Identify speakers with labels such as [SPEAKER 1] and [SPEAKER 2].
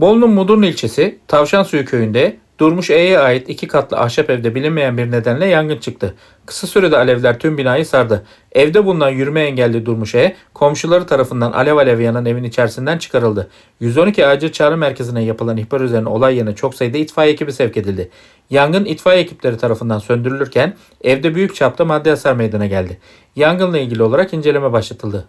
[SPEAKER 1] Bolu'nun Mudurnu ilçesi Tavşansuyu köyünde Durmuş E'ye ait iki katlı ahşap evde bilinmeyen bir nedenle yangın çıktı. Kısa sürede alevler tüm binayı sardı. Evde bulunan yürüme engelli Durmuş E, komşuları tarafından alev alev yanan evin içerisinden çıkarıldı. 112 acil çağrı merkezine yapılan ihbar üzerine olay yerine çok sayıda itfaiye ekibi sevk edildi. Yangın itfaiye ekipleri tarafından söndürülürken evde büyük çapta maddi hasar meydana geldi. Yangınla ilgili olarak inceleme başlatıldı.